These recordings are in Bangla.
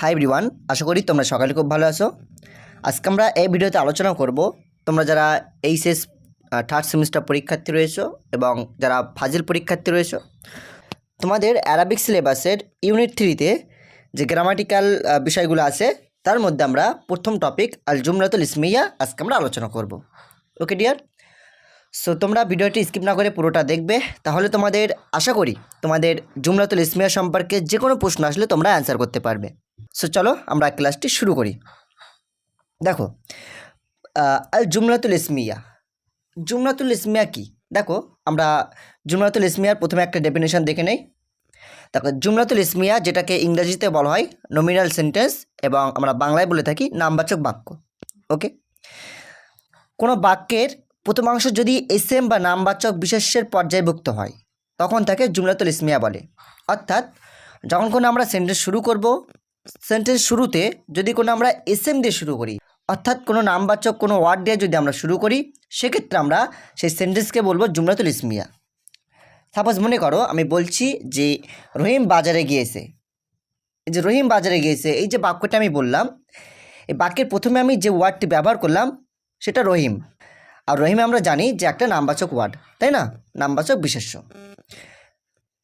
হাই এভরিওয়ান আশা করি তোমরা সকালে খুব ভালো আছো। আজকে আমরা এই ভিডিওতে আলোচনা করব তোমরা যারা এইচএস থার্ড সেমিস্টার পরীক্ষার্থী রয়েছো এবং যারা ফাজিল পরীক্ষার্থী রয়েছো, তোমাদের অ্যারাবিক সিলেবাসের ইউনিট থ্রিতে যে গ্রামাটিক্যাল বিষয়গুলো আছে, তার মধ্যে আমরা প্রথম টপিক আল জুমরাতুল ইসমিয়া আজকে আমরা আলোচনা করব। ওকে ডিয়ার সো তোমরা ভিডিওটি স্কিপ না করে পুরোটা দেখবে, তাহলে তোমাদের, আশা করি তোমাদের জুমরাতুল ইসমিয়া সম্পর্কে যে কোনো প্রশ্ন আসলে তোমরা অ্যান্সার করতে পারবে। সো চলো আমরা ক্লাসটি শুরু করি। দেখো আল জুমরাতুল ইসমিয়া। জুমরাতুল ইসমিয়া কি? দেখো, আমরা জুমরাতুল ইসমিয়ার প্রথমে একটা ডেফিনেশন দেখে নেই। দেখো, জুমরাতুল ইসমিয়া যেটাকে ইংরাজিতে বলা হয় নমিনাল সেন্টেন্স এবং আমরা বাংলায় বলে থাকি নামবাচক বাক্য। ওকে? কোনো বাক্যের প্রথমাংশ যদি এসএম বা নামবাচক বিশেষ্যের পর্যায়ভুক্ত হয়, তখন তাকে জুমলাতুল ইসমিয়া বলে। অর্থাৎ, যখন কোনো আমরা সেন্টেন্স শুরু করব সেন্টেন্স শুরুতে যদি কোনো আমরা এসএম দিয়ে শুরু করি, অর্থাৎ কোনো নামবাচক কোনো ওয়ার্ড দিয়ে যদি আমরা শুরু করি, সেক্ষেত্রে আমরা সেই সেন্টেন্সকে বলব জুমলাতুল ইসমিয়া। সাপোজ মনে করো আমি বলছি যে রহিম বাজারে গিয়েছে। এই যে রহিম বাজারে গিয়েছে, এই যে বাক্যটা আমি বললাম, এই বাক্যের প্রথমে আমি যে ওয়ার্ডটি ব্যবহার করলাম, সেটা রহিম। আর রহিমে আমরা জানি যে একটা নামবাচক ওয়ার্ড তাই না? নামবাচক বিশেষ্য।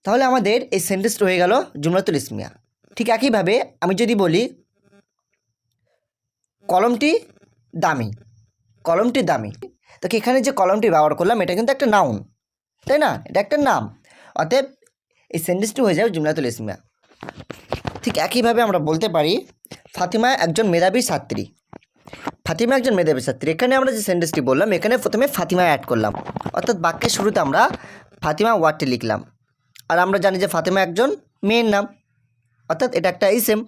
তাহলে আমাদের এই সেন্টেন্সটা হয়ে গেল জুমরাতুল ইসমিয়া। ঠিক একইভাবে আমি যদি বলি, কলমটি দামি কলমটি দামি। তো এখানে যে কলমটি ব্যবহার করলাম, এটা কিন্তু একটা নাউন তাই না? এটা একটা নাম। অতএব এই সেন্টেন্সটি হয়ে যাবে জুমলাতুল ইসমিয়া। ঠিক একইভাবে আমরা বলতে পারি, ফাতিমা একজন মেধাবী ছাত্রী। ফাতিমা একজন মেধাবী ছাত্রী। এখানে আমরা যে সেন্টেন্সটি বললাম, এখানে প্রথমে ফাতিমা অ্যাড করলাম। অর্থাৎ বাক্যের শুরুতে আমরা ফাতিমা ওয়ার্ডটি লিখলাম। আর আমরা জানি যে ফাতিমা একজন মেয়ের নাম। অর্থাৎ এটা একটা ইসেম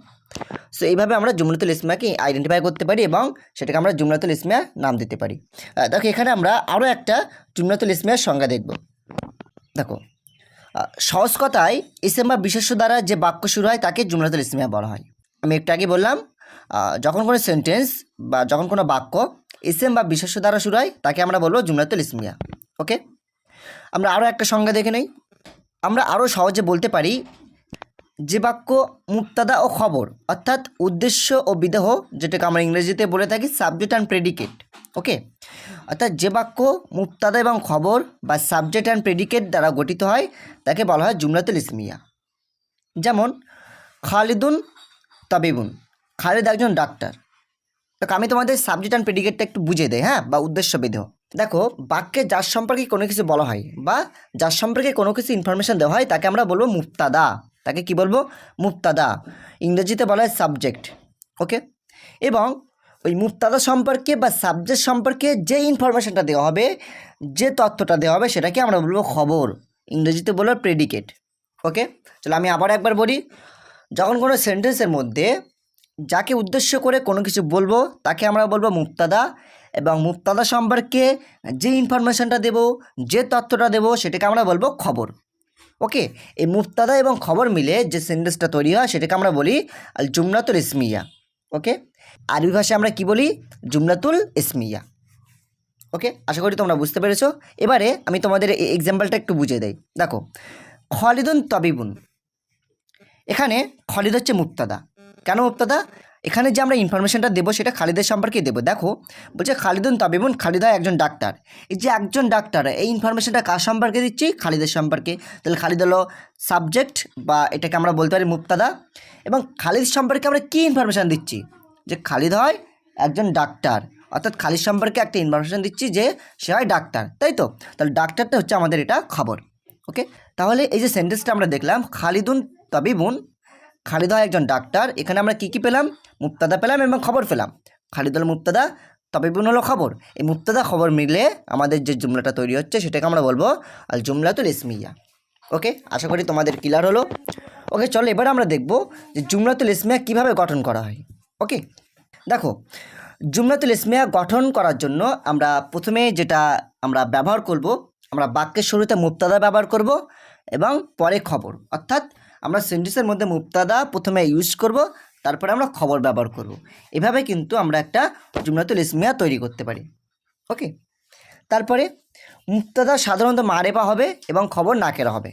সো এইভাবে আমরা জুমলাতুল ইসমিয়াকে আইডেন্টিফাই করতে পারি এবং সেটাকে আমরা জুমলাতুল ইসমিয়া নাম দিতে পারি। দেখো, এখানে আমরা আরও একটা জুমলাতুল ইসমিয়ার সংজ্ঞা দেখব। দেখো সহজ কথায় ইসেম বা বিশেষ্য দ্বারা যে বাক্য শুরু হয় তাকে জুমলাতুল ইসমিয়া বলা হয়। আমি একটু আগে বললাম যখন কোনো সেন্টেন্স বা যখন কোনো বাক্য ইসেম বা বিশেষ্য দ্বারা শুরু হয়, তাকে আমরা বলব জুমলাতুল ইসমিয়া। ওকে আমরা আরও একটা সংজ্ঞা দেখে নেই। আমরা আরও সহজে বলতে পারি যে বাক্য মুক্তাদা ও খবর, অর্থাৎ উদ্দেশ্য ও বিদেহ, যেটাকে আমরা ইংরেজিতে বলে থাকি সাবজেক্ট অ্যান্ড প্রেডিকেট ওকে অর্থাৎ যে বাক্য মুক্তাদা এবং খবর বা সাবজেক্ট অ্যান্ড প্রেডিকেট দ্বারা গঠিত হয়, তাকে বলা হয় জুমলাতুল ইসমিয়া। যেমন, খালিদুন তাবিবুন, খালিদ একজন ডাক্তার। দেখ, আমি তোমাদের সাবজেক্ট অ্যান্ড প্রেডিকেটটা একটু বুঝিয়ে দেয় হ্যাঁ? বা উদ্দেশ্য বিদেহ। দেখো, বাক্যে যার সম্পর্কে কোনো কিছু বলা হয় বা যার সম্পর্কে কোনো কিছু ইনফরমেশান দেওয়া হয়, তাকে আমরা বলব মুক্তাদা। তাকে কি বলব? মুক্তাদা। ইংরেজিতে বলা হয় সাবজেক্ট ওকে এবং ওই মুক্তাদা সম্পর্কে বা সাবজেক্ট সম্পর্কে যে ইনফরমেশনটা দেওয়া হবে, যে তথ্যটা দেওয়া হবে, সেটাকে আমরা বলব খবর। ইংরেজিতে বলব প্রেডিকেট ওকে চলো আমি আবার একবার বলি, যখন কোনো সেন্টেন্সের মধ্যে যাকে উদ্দেশ্য করে কোনো কিছু বলব, তাকে আমরা বলব মুক্তাদা এবং মুক্তাদা সম্পর্কে যে ইনফরমেশনটা দেব, যে তথ্যটা দেব, সেটাকে আমরা বলব খবর। ওকে এই মুক্তাদা এবং খবর মিলে যে সেন্টেন্সটা তৈরি হয়, সেটাকে আমরা বলি আল জুমলাতুল ইসমিয়া। ওকে আরবি ভাষায় আমরা কি বলি? জুমলাতুল ইসমিয়া। ওকে আশা করি তোমরা বুঝতে পেরেছ। এবারে আমি তোমাদের এই এক্সাম্পলটা একটু বুঝিয়ে দেই। দেখো, খালিদুন তবিবুন। এখানে খালিদ হচ্ছে মুক্তাদা কেন মুক্তাদা এখানে যে আমরা ইনফরমেশনটা দেবো, সেটা খালিদের সম্পর্কে দেবো। দেখো, বলছে খালিদুন তাবিবুন, খালিদা একজন ডাক্তার। এই যে একজন ডাক্তার, এই ইনফরমেশনটা কার সম্পর্কে দিচ্ছি? খালিদের সম্পর্কে। তাহলে খালিদ হলো সাবজেক্ট বা এটাকে আমরা বলতে পারি মুক্তাদা। এবং খালিদ সম্পর্কে আমরা কী ইনফরমেশান দিচ্ছি? যে খালিদ হয় একজন ডাক্তার। অর্থাৎ খালিদ সম্পর্কে একটা ইনফরমেশান দিচ্ছি যে সে হয় ডাক্তার, তাই তো? তাহলে ডাক্তারটা হচ্ছে আমাদের এটা খবর। ওকে তাহলে এই যে সেন্টেন্সটা আমরা দেখলাম, খালিদুন তবিবুন খালিদ একজন ডাক্তার। এখানে আমরা কী কী পেলাম? মুক্তাদা পেলাম এবং খবর পেলাম। খালিদ হলো মুক্তাদা তবিবুন হলো খবর। এই মুক্তাদা খবর মিলে আমাদের যে জুমলাটা তৈরি হচ্ছে সেটাকে আমরা বলব আল জুমলাতুল ইসমিয়া। ওকে? আশা করি তোমাদের ক্লিয়ার হলো। ওকে, চলো এবার আমরা দেখব যে জুমলাতুল ইসমিয়া কীভাবে গঠন করা হয়। ওকে? দেখো, জুমলাতুল ইসমিয়া গঠন করার জন্য আমরা প্রথমে যেটা আমরা ব্যবহার করব, আমরা বাক্যের শুরুতে মুক্তাদা ব্যবহার করব এবং পরে খবর। অর্থাৎ আমরা সেন্টেন্সের মধ্যে মুক্তাদা প্রথমে ইউজ করব, তারপরে আমরা খবর ব্যবহার করব। এভাবে কিন্তু আমরা একটা জুমলাতুল ইসমিয়া তৈরি করতে পারি। ওকে তারপরে মুক্তাদা সাধারণত মারেপা হবে এবং খবর না নাকেরা হবে।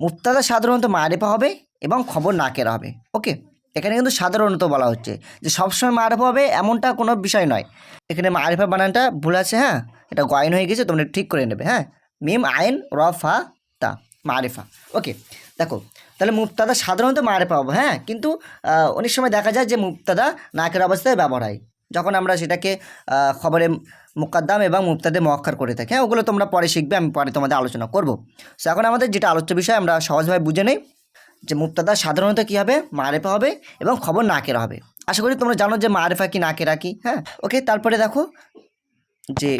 মুক্তাদা সাধারণত মারেপা হবে এবং খবর না নাকেরা হবে। ওকে এখানে কিন্তু সাধারণত বলা হচ্ছে যে সবসময় মারেফা হবে এমনটা কোনো বিষয় নয়। এখানে মারেফা বানানটা ভুল আছে হ্যাঁ? এটা গয়ন হয়ে গেছে, তোমরা ঠিক করে নেবে হ্যাঁ? মিম আইন রফা তা, মারেফা। ওকে দেখো, তাহলে মুক্তাদা সাধারণত মারেফা পাবো হ্যাঁ? কিন্তু অনেক সময় দেখা যায় যে মুক্তাদা নাকের অবস্থায় ব্যবহার হয়। যখন আমরা সেটাকে খবরে মুকাদ্দাম এবং মুক্তাদে মক্কার করে থাকি হ্যাঁ? ওগুলো তোমরা পরে শিখবে, আমি পরে তোমাদের আলোচনা করব। সো এখন আমাদের যেটা আলোচ্য বিষয়, আমরা সহজভাবে বুঝে নেই যে মুক্তাদা সাধারণত কী হবে মারেফা হবে এবং খবর নাকেরা হবে। আশা করি তোমরা জানো যে মারেফা কি, নাকেরা কি হ্যাঁ? ওকে তারপরে দেখো যে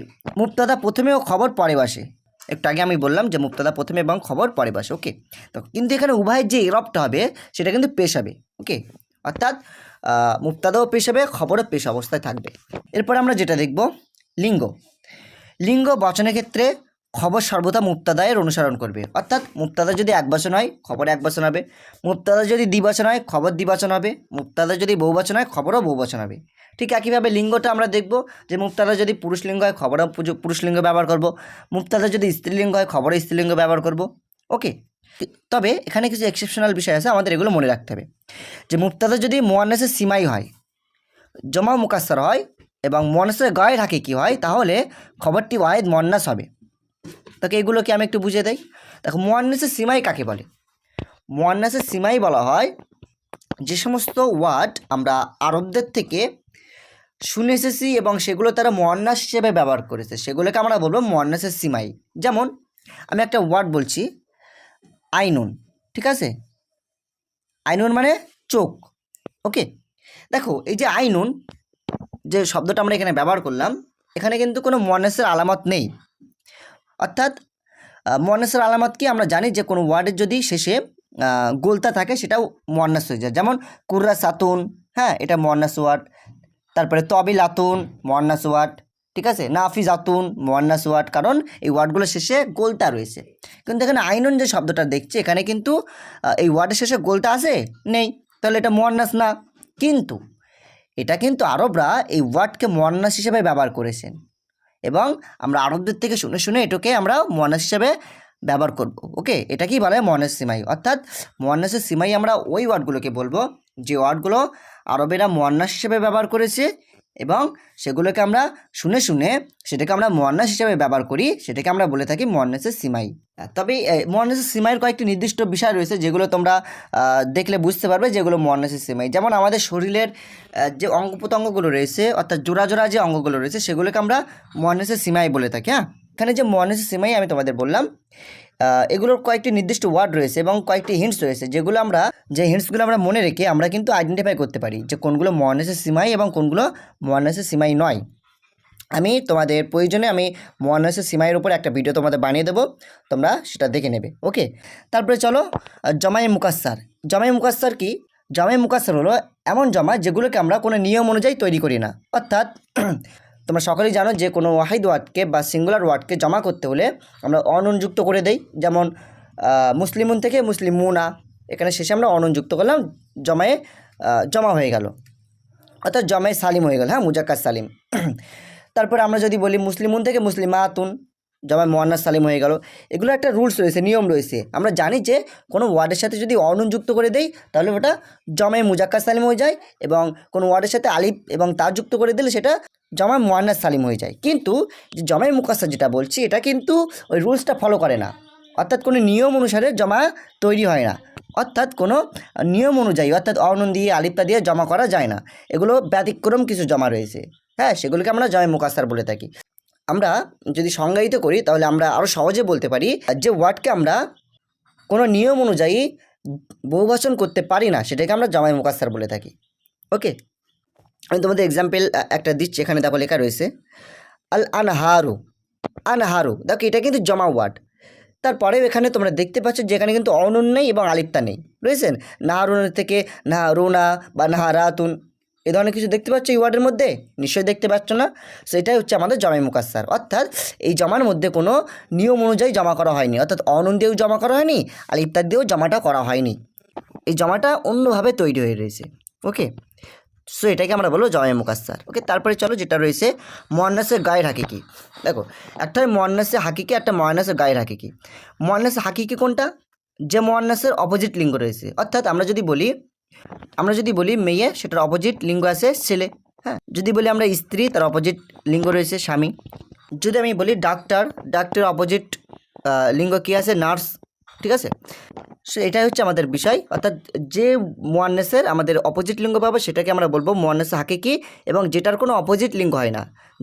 মুক্তাদা প্রথমে ও খবর পরে বসে একটু আগে আমি বললাম যে মুক্তাদা প্রথমে এবং খবর, পরে বসে ওকে তো কিন্তু এখানে উভয়ের যে ইরপটা হবে, সেটা কিন্তু পেশ হবে ওকে অর্থাৎ মুক্তাদাও পেশ হবে, খবরও পেশ অবস্থায় থাকবে। এরপর আমরা যেটা দেখব, লিঙ্গ। লিঙ্গ বচনের ক্ষেত্রে খবর সর্বদা মুক্তাদায়ের অনুসরণ করবে। অর্থাৎ মুক্তাদা যদি এক বচন হয়, খবর এক বচন হবে। মুক্তাদা যদি দ্বিবচন হয়, খবর দ্বিবচন হবে। মুক্তাদা যদি বহু বহুবচন হয়, খবরও বহু বহুবচন হবে। ঠিক একইভাবে লিঙ্গটা আমরা দেখব যে মুক্তাদা যদি পুরুষ লিঙ্গ হয়, খবরও পুরুষ লিঙ্গ ব্যবহার করব। মুক্তাদা যদি স্ত্রীলিঙ্গ হয়, খবরও স্ত্রীলিঙ্গ ব্যবহার করব। ওকে? তবে এখানে কিছু এক্সেপশনাল বিষয় আছে, আমাদের এগুলো মনে রাখতে হবে। যে মুক্তাদা যদি মোয়ান্নেসের সীমাই হয় জমা মুকাস্সার হয় এবং মনসের গায়ে ঢাকে কি হয়, তাহলে খবরটি ওয়াহেদ মন্নাস হবে। তাকে এগুলোকে আমি একটু বুঝে দেই। দেখো, মোয়ান্নাসের সীমাই কাকে বলে? মোয়ান্নাসের সীমাই বলা হয় যে সমস্ত ওয়ার্ড আমরা আরবদের থেকে শুনে এসেছি এবং সেগুলো তারা মোয়ান্নাস হিসেবে ব্যবহার করেছে। সেগুলোকে আমরা বলব মোয়ান্নাসের সীমাই। যেমন, আমি একটা ওয়ার্ড বলছি, আইনুন, ঠিক আছে? আইনুন মানে চোখ, ওকে? দেখো, এই যে আইনুন, যে শব্দটা আমরা এখানে ব্যবহার করলাম, এখানে কিন্তু কোনো মনেসের আলামত নেই। অর্থাৎ মনেসের আলামত কি? আমরা জানি যে কোনো ওয়ার্ডের যদি শেষে গোলতা থাকে সেটাও মন্নাস হয়ে যায়। যেমন কুর্রা সাতুন হ্যাঁ এটা মন্নাস ওয়ার্ড। তারপরে তবিল আতুন মন্নাস ওয়ার্ড, ঠিক আছে? নাফিজ আতুন মন্নাস ওয়ার্ড, কারণ এই ওয়ার্ডগুলোর শেষে গোলতা রয়েছে। কিন্তু এখানে আইনুন যে শব্দটা দেখছি, এখানে কিন্তু এই ওয়ার্ডের শেষে গোলতা আছে? নেই। তাহলে এটা মোয়ান্নাস না। কিন্তু, এটা কিন্তু আরবরা এই ওয়ার্ডকে মোয়ান্নাস হিসেবে ব্যবহার করেছেন। এবং আমরা আরবদের থেকে শুনে শুনে এটাকে আমরা মহানাস হিসাবে ব্যবহার করব ওকে এটা কি বলে মহানাস সিমাই। অর্থাৎ মহানাসের সিমাই আমরা ওই ওয়ার্ডগুলোকে বলব, যে ওয়ার্ডগুলো আরবেরা মোয়ান্নাস হিসেবে ব্যবহার করেছে এবং সেগুলোকে আমরা শুনে শুনে সেটাকে আমরা মোয়ান্নাস হিসেবে ব্যবহার করি, সেটাকে আমরা বলে থাকি মোয়ান্নাসের সিমাই। তবে মোয়ান্নাসের সিমাইয়ের কয়েকটি নির্দিষ্ট বিষয় রয়েছে যেগুলো তোমরা দেখলে বুঝতে পারবে যেগুলো মোয়ান্নাসের সিমাই। যেমন আমাদের শরীরের যে অঙ্গ প্রত্যঙ্গগুলো রয়েছে, অর্থাৎ জোড়া জোড়া যে অঙ্গগুলো রয়েছে সেগুলোকে আমরা মোয়ান্নাসের সিমাই বলে থাকি হ্যাঁ? এখানে যে মোয়ান্নাসের সিমাই আমি তোমাদের বললাম এগুলোর কয়েকটি নির্দিষ্ট ওয়ার্ড রয়েছে এবং কয়েকটি হিন্টস রয়েছে, যেগুলো আমরা, যে হিন্টসগুলো আমরা মনে রেখে আমরা কিন্তু আইডেন্টিফাই করতে পারি যে কোনগুলো মোয়ান্নাসের সিমাই এবং কোনগুলো মোয়ান্নাসের সিমাই নয়। আমি তোমাদের প্রয়োজনে আমি মোয়ান্নাসের সিমাইয়ের উপর একটা ভিডিও তোমাদের বানিয়ে দেবো, তোমরা সেটা দেখে নেবে ওকে তারপরে চলো জমাই মুকাস্সার। জমাই মুকাস্সার কি? জমাই মুকাস্সার হলো এমন জমা যেগুলোকে আমরা কোনো নিয়ম অনুযায়ী তৈরি করি না। অর্থাৎ তোমরা সকলেই জানো যে কোনো ওয়াহিদ ওয়ার্ডকে বা সিঙ্গুলার ওয়ার্ডকে জমা করতে হলে আমরা অনযুক্ত করে দেই। যেমন মুসলিমুন থেকে মুসলিমুনা। এখানে শেষে আমরা অনযুক্ত করলাম, জমায়ে জমা হয়ে গেল। অর্থাৎ জমায়ে সালিম হয়ে গেল হ্যাঁ মুজাক্কার সালিম। তারপরে আমরা যদি বলি মুসলিমুন থেকে মুসলিমাতুন, জমায় মোয়ান্নাস সালিম হয়ে গেল। এগুলো একটা রুলস রয়েছে, নিয়ম রয়েছে। আমরা জানি যে কোনো ওয়ার্ডের সাথে যদি অনুন যুক্ত করে দেই, তাহলে ওটা জমায় মুজাক্কার সালিম হয়ে যায় এবং কোনো ওয়ার্ডের সাথে আলিফ এবং তা যুক্ত করে দিলে সেটা জমায় মোয়ান্নাস সালিম হয়ে যায়। কিন্তু যে জমায় মুকাস্সার যেটা বলছি, এটা কিন্তু ওই রুলসটা ফলো করে না। অর্থাৎ কোনো নিয়ম অনুসারে জমা তৈরি হয় না। অর্থাৎ কোনো নিয়ম অনুযায়ী, অর্থাৎ অনন দিয়ে আলিপ্তা দিয়ে জমা করা যায় না। এগুলো ব্যতিক্রম কিছু জমা রয়েছে। হ্যাঁ সেগুলোকে আমরা জয় মুকাস্সার বলে থাকি। আমরা যদি সংজ্ঞায়িত করি, তাহলে আমরা আরও সহজে বলতে পারি যে ওয়ার্ডকে আমরা কোনো নিয়ম অনুযায়ী বহুবচন করতে পারি না, সেটাকে আমরা জমাই মুকাস্সার বলে থাকি। ওকে? আমি তোমাদের এক্সাম্পল একটা দিচ্ছি, এখানে দেখো লেখা রয়েছে। আল আনহারু আনহারু, দেখো এটা কিন্তু জমা ওয়ার্ড। তারপরেও এখানে তোমরা দেখতে পাচ্ছ যে এখানে কিন্তু অনন নেই এবং আলিপ্তা নেই, বুঝেছেন? নাহারুনের থেকে নাহারুনা বা নাহারাতুন, এ ধরনের কিছু দেখতে পাচ্ছ এই ওয়ার্ডের মধ্যে? নিশ্চয়ই দেখতে পাচ্ছ না? সেটাই হচ্ছে আমাদের জমাই মুকাস্সার। অর্থাৎ এই জমার মধ্যে কোনো নিয়ম অনুযায়ী জমা করা হয়নি, অর্থাৎ অনন দিয়েও জমা করা হয়নি আলিপ্তা দিয়েও জমাটা করা হয়নি। এই জমাটা অন্যভাবে তৈরি হয়ে রয়েছে ওকে সো এটাকে আমরা বলব জমাই মুকাস্সার। ওকে তারপরে চলো যেটা রয়েছে, মোয়ান্নাসের গায়ের হাকিকি। দেখো, একটা মোয়ান্নাসের হাকিকি, একটা মোয়ান্নাসের গায়ের হাকিকি। মোয়ান্নাসের হাকিকি কোনটা? যে মোয়ান্নাসের অপোজিট লিঙ্গ রয়েছে। অর্থাৎ আমরা যদি বলি, আমরা যদি বলি মেয়ে, সেটার অপোজিট লিঙ্গ আছে ছেলে। হ্যাঁ যদি বলি আমরা স্ত্রী, তার অপোজিট লিঙ্গ রয়েছে স্বামী। যদি আমি বলি ডাক্তার ডাক্তারের অপোজিট লিঙ্গ কী আছে? নার্স ঠিক আছে? সো এটাই হচ্ছে আমাদের বিষয়। অর্থাৎ যে মোয়ান্নেসের আমাদের অপোজিট লিঙ্গ পাবো, সেটাকে আমরা বলব মোয়ান্নেস হাকিকি এবং যেটার কোনো অপোজিট লিঙ্গ হয় না।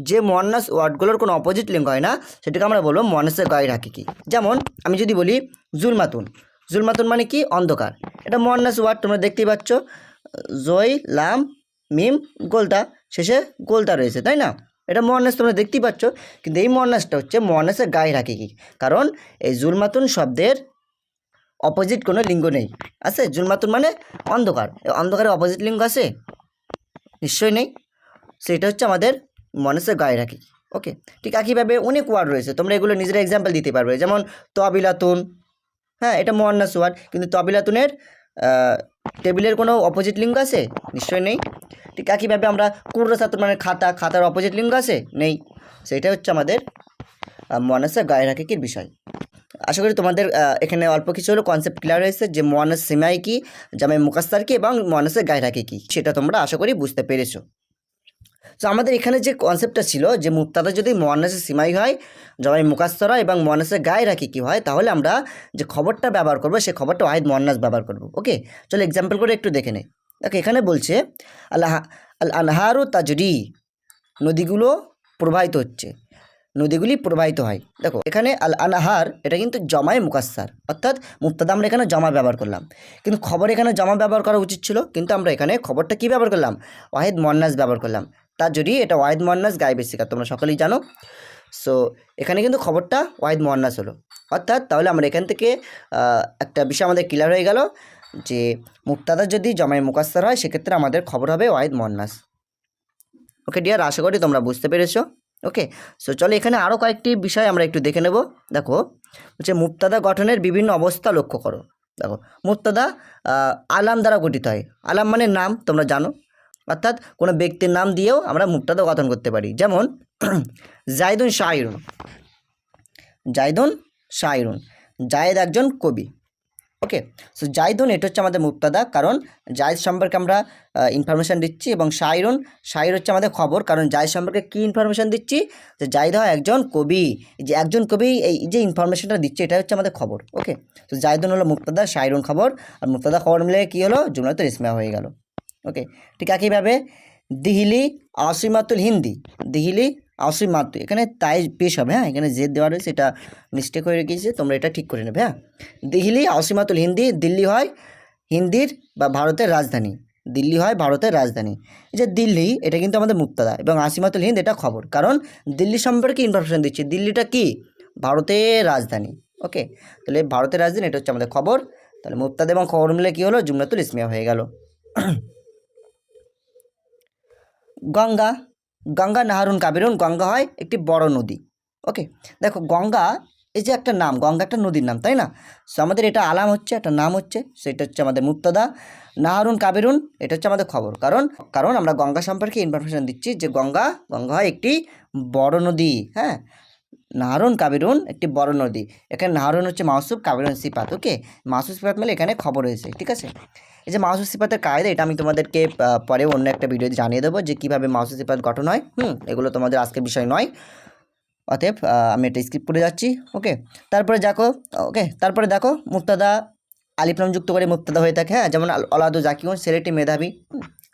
যে মোয়ান্নাস ওয়ার্ডগুলোর কোনো অপোজিট লিঙ্গ হয় না, সেটাকে আমরা বলব মোয়ান্নেসের গায়ের হাকিকি। যেমন আমি যদি বলি জুলমাতুন। জুলমাতুন মানে কি? অন্ধকার। এটা মোয়ান্নাস ওয়ার্ড, তোমরা দেখতেই পাচ্ছ। জয়, লাম, মিম, গোলতা। শেষে গোলতা রয়েছে, তাই না? এটা মোয়ান্নাস তোমরা দেখতেই পাচ্ছ। কিন্তু এই মোয়ান্নাসটা হচ্ছে মোয়ান্নাসের গায়ের হাকিকি। কারণ এই জুলমাতুন শব্দের অপোজিট কোনো লিঙ্গ নেই। আছে? জুলমাতুন মানে অন্ধকার। এই অন্ধকারের অপোজিট লিঙ্গ আছে? নিশ্চয়ই নেই। সেটা হচ্ছে আমাদের মনসের গায়ে রাখি। ওকে? ঠিক একইভাবে অনেক ওয়ার্ড রয়েছে। তোমরা এগুলো নিজেরা এক্সাম্পল দিতে পারবে। যেমন তবিলাতুন। হ্যাঁ এটা মোয়ান্নাস ওয়ার্ড কিন্তু তবিলাতুনের টেবিলের কোনো অপোজিট লিঙ্গ আছে? নিশ্চয়ই নেই। ঠিক একইভাবে আমরা কুর্রাসাতুন মানে খাতা। খাতার অপোজিট লিঙ্গ আছে? নেই। সেটা হচ্ছে আমাদের মোয়ানাসের গায়ে রাখিকির বিষয়। আশা করি তোমাদের এখানে অল্প কিছু হলো কনসেপ্ট ক্লিয়ার হয়েছে যে মোয়ানাস সিমাই কি জামাই মুকাস্তার কি এবং মোয়ানাসের গায়ে রাখি কি সেটা তোমরা আশা করি বুঝতে পেরেছ। তো আমাদের এখানে যে কনসেপ্টটা ছিল যে মুক্তাদা যদি মোয়ান্নাসের সিমাই হয় জামাই মুকাস্তরা এবং মোয়ান্নাসের গায়ে রাখি কী হয়, তাহলে আমরা যে খবরটা ব্যবহার করব সেই খবরটা ওয়াহিদ মোয়ান্নাস ব্যবহার করব ওকে চলো এক্সাম্পল করে একটু দেখে নেই। দেখো, এখানে বলছে আল্লাহ আল আনহারু তাজরি, নদীগুলো প্রবাহিত হচ্ছে। নদীগুলি প্রবাহিত হয়। দেখো, এখানে আল আনাহার এটা কিন্তু জমায় মুকাস্সার। অর্থাৎ মুক্তাদা আমরা এখানে জমা ব্যবহার করলাম। কিন্তু খবর এখানে জমা ব্যবহার করা উচিত ছিল, কিন্তু আমরা এখানে খবরটা কী ব্যবহার করলাম? ওয়াহিদ মন্নাস ব্যবহার করলাম। তার যদি এটা ওয়াহিদ মন্নাস গায়ে বেসিকা তোমরা সকলেই জানো। সো এখানে কিন্তু খবরটা ওয়াহিদ মন্নাস হলো। অর্থাৎ তাহলে আমরা এখান থেকে একটা বিষয় আমাদের ক্লিয়ার হয়ে গেল যে মুক্তাদা যদি জমায় মুকাস্সার হয়, সেক্ষেত্রে আমাদের খবর হবে ওয়াহিদ মন্নাস ওকে ডিয়ার আশা করি তোমরা বুঝতে পেরেছ। ওকে সো চলো এখানে আরও কয়েকটি বিষয় আমরা একটু দেখে নেব। দেখো, হচ্ছে মুক্তাদা গঠনের বিভিন্ন অবস্থা লক্ষ্য করো। দেখো মুক্তাদা আলাম দ্বারা গঠিত হয়। আলাম মানে নাম, তোমরা জানো। অর্থাৎ কোনো ব্যক্তির নাম দিয়েও আমরা মুক্তাদা গঠন করতে পারি। যেমন, জায়দুন শাহরুন জায়দুন শাহরুন জায়েদ একজন কবি। ওকে সো জায়দুন এটা হচ্ছে আমাদের মুক্তাদা, কারণ জায়েদ সম্পর্কে আমরা ইনফরমেশান দিচ্ছি এবং শাইরুন, শাইর হচ্ছে আমাদের খবর, কারণ জায়েদ সম্পর্কে কী ইনফরমেশান দিচ্ছি? যে জায়দ হয় একজন কবি যে একজন কবি, এই যে ইনফরমেশনটা দিচ্ছে এটা হচ্ছে আমাদের খবর ওকে তো জায়দুন হলো মুক্তাদা, শাইরুন খবর, আর মুক্তাদা খবর মিলে কী হলো? জুমলাতুল ইসমিয়া হয়ে গেল ওকে ঠিক একইভাবে দিহিলি, আসিমাতুল হিন্দি, দিহিলি আসিমাতু এখানে তাই পেশ হবে হ্যাঁ? এখানে জেদ দেওয়া রয়েছে এটা মিস্টেক হয়ে গিয়েছে, তোমরা এটা ঠিক করে নেবে হ্যাঁ? দিহিলি আসিমাতুল হিন্দি, দিল্লি হয় হিন্দির বা ভারতের রাজধানী। দিল্লি হয় ভারতের রাজধানী। এই যে দিল্লি, এটা কিন্তু আমাদের মুক্তাদা এবং আসিমাতুল হিন্দ, এটা খবর। কারণ দিল্লি সম্পর্কে ইনফরমেশন দিচ্ছি। দিল্লিটা কি? ভারতের রাজধানী। ওকে তাহলে ভারতের রাজধানী, এটা হচ্ছে আমাদের খবর। তাহলে মুক্তাদা এবং খবর মিলে কী হলো? জুমলাতুল ইসমিয়া হয়ে গেল। গঙ্গা। গঙ্গা নাহারুন কাবিরুন, গঙ্গা হয় একটি বড় নদী। ওকে দেখো গঙ্গা এই যে একটা নাম, গঙ্গা একটা নদীর নাম, তাই না? সো আমাদের এটা আলাম হচ্ছে, একটা নাম হচ্ছে, সেটা হচ্ছে আমাদের মুক্তদা। নাহারুন কাবিরুন, এটা হচ্ছে আমাদের খবর। কারণ কারণ আমরা গঙ্গা সম্পর্কে ইনফরমেশান দিচ্ছি যে গঙ্গা গঙ্গা হয় একটি বড় নদী হ্যাঁ? নাহারুন কাবিরুন একটি বড় নদী। এখানে নাহারুন হচ্ছে মাহসুব কাবিরুন সিপাত ওকে মাহসুব সিপাত মানে এখানে খবর হয়েছে ঠিক আছে? এই যে মাহসুব সিপাতের কায়দা, এটা আমি তোমাদেরকে পরে অন্য একটা ভিডিওতে জানিয়ে দেবো যে কীভাবে মাহসুব সিপাত গঠন হয়। হুম, এগুলো তোমাদের আজকের বিষয় নয়। অতএব আমি এটা স্কিপ করে যাচ্ছি ওকে তারপরে দেখো ওকে তারপরে দেখো মুক্তাদা আলিফলাম যুক্ত করে মুক্তাদা হয়ে থাকে হ্যাঁ? যেমন অলাদু জাকিউন, ছেলেটি মেধাবী।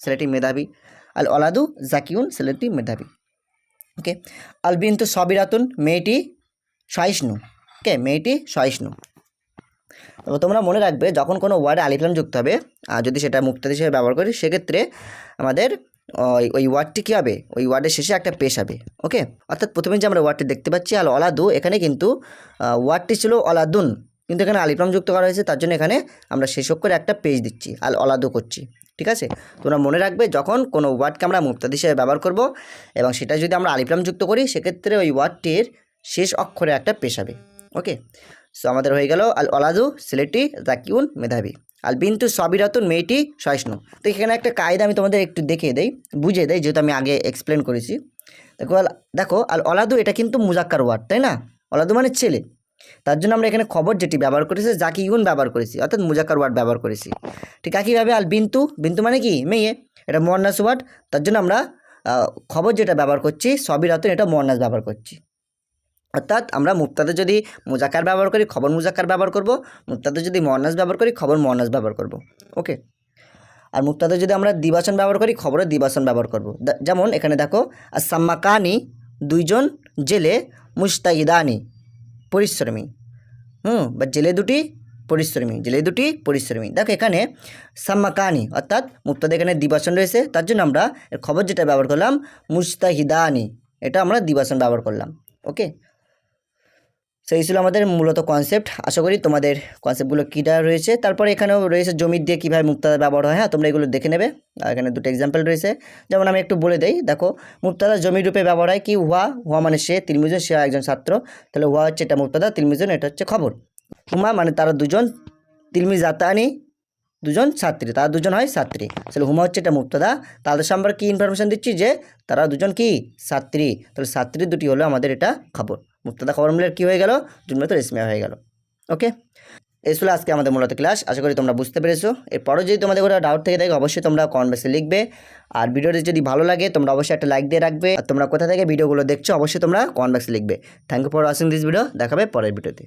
ছেলেটি মেধাবী। আল অলাদু জাকিউন, ছেলেটি মেধাবী ওকে আল বিন্তু সবিরাতুন, মেয়েটি সহিষ্ণু ওকে মেয়েটি সহিষ্ণু। তোমরা মনে রাখবে, যখন কোনো ওয়ার্ডে আলিফলাম যুক্ত হবে যদি সেটা মুক্তাদ হিসেবে ব্যবহার করি, সেক্ষেত্রে আমাদের ওই ওই ওয়ার্ডটি কী হবে? ওই ওয়ার্ডের শেষে একটা পেশ হবে ওকে অর্থাৎ প্রথমে যে আমরা ওয়ার্ডটি দেখতে পাচ্ছি, আল অলাদু এখানে কিন্তু ওয়ার্ডটি ছিল অলাদুন কিন্তু এখানে আলিফলাম যুক্ত করা হয়েছে, তার জন্য এখানে আমরা শেষ করে একটা পেজ দিচ্ছি, আল অলাদু করছি, ঠিক আছে? তোমরা মনে রাখবে, যখন কোনো ওয়ার্ডকে আমরা মুক্তাদ হিসেবে ব্যবহার করব, এবং সেটা যদি আমরা আলিফলাম যুক্ত করি, সেক্ষেত্রে ওই ওয়ার্ডটির শেষ অক্ষরে একটা পেশ হবে ওকে সো আমাদের হয়ে গেল আল অলাদু সিলেটি, জাকিউন, মেধাবী। আল বিন্তু সবিরাতুন মেয়েটি সহিষ্ণু। তো এখানে একটা কায়দা আমি তোমাদের একটু দেখিয়ে দেই, বুঝিয়ে দেই, যেহেতু আমি আগে এক্সপ্লেন করেছি। দেখো দেখো, আল অলাদু এটা কিন্তু মুজাক্কার ওয়ার্ড, তাই না? অলাদু মানে ছেলে। তার জন্য আমরা এখানে খবর যেটি ব্যবহার করেছি জাকি ইউন ব্যবহার করেছি, অর্থাৎ মুজাক্কার ওয়ার্ড ব্যবহার করেছি। ঠিক একইভাবে আল বিন্তু বিন্তু মানে কি? মেয়ে। এটা মর্নাস ওয়ার্ড, তার জন্য আমরা খবর যেটা ব্যবহার করছি, সবই রাতন, এটা মর্নাস ব্যবহার করছি। অর্থাৎ আমরা মুক্তাতে যদি মোজাকার ব্যবহার করি, খবর মুজাক্কার ব্যবহার করব। মুক্তাতে যদি মর্নাস ব্যবহার করি, খবর মর্নাস ব্যবহার করব। ওকে? আর মুক্তাতে যদি আমরা দিবাসন ব্যবহার করি, খবরে দিবাসন ব্যবহার করব। যেমন এখানে দেখো আর সাম্মাকানি দুইজন জেলে মুস্তাইদানি পরিশ্রমী। হুম, বা জেলে দুটি পরিশ্রমী, জেলে দুটি পরিশ্রমী। দেখো এখানে সাম্মাকানি, অর্থাৎ মুক্তাতে এখানে দিবাসন রয়েছে, তার জন্য আমরা খবর যেটা ব্যবহার করলাম মুস্তাহিদানি এটা আমরা দিবাসন ব্যবহার করলাম। ওকে? সেই ছিল আমাদের মূলত কনসেপ্ট আশা করি তোমাদের কনসেপ্টগুলো কীটা রয়েছে। তারপরে এখানেও রয়েছে জমির দিয়ে কীভাবে মুক্তাদা ব্যবহার হয়। হ্যাঁ তোমরা এগুলো দেখে নেবে। আর এখানে দুটো এক্সাম্পল রয়েছে। যেমন আমি একটু বলে দেই, দেখো, মুক্তাদা জমির রূপে ব্যবহার হয়। কি? হুয়া হুয়া মানে সে, তিলমিজন, সে একজন ছাত্র। তাহলে হুয়া হচ্ছে এটা মুক্তাদা, তিলমিজন, এটা হচ্ছে খবর। হুমা মানে তারা দুজন তিলমি জাতানি দুজন ছাত্রী। তারা দুজন হয় ছাত্রী। তাহলে হুমা হচ্ছে এটা মুক্তাদা। তাদের সম্পর্কে কী ইনফরমেশন দিচ্ছি যে, তারা দুজন কি? ছাত্রী। তাহলে ছাত্রী দুটি হলো আমাদের এটা খবর। মুক্তাদা খবর মিলে কী হয়ে গেল? জুন তো রেশমিয়া হয়ে গেল। ওকে এই ছিল আজকে আমাদের মূলত ক্লাস। আশা করি তোমরা বুঝতে পেরেছ। এরপরও যদি তোমাদের কোনো ডাউট থেকে থাকে, অবশ্যই তোমরা বক্সে লিখবে। আর ভিডিওটি যদি ভালো লাগে, তোমরা অবশ্যই একটা লাইক দিয়ে রাখবে। আর তোমরা কোথা থেকে ভিডিওগুলো দেখছ, অবশ্যই তোমরা বক্সে লিখবে। Thank you for watching this video দেখাবে পরের ভিডিওতে।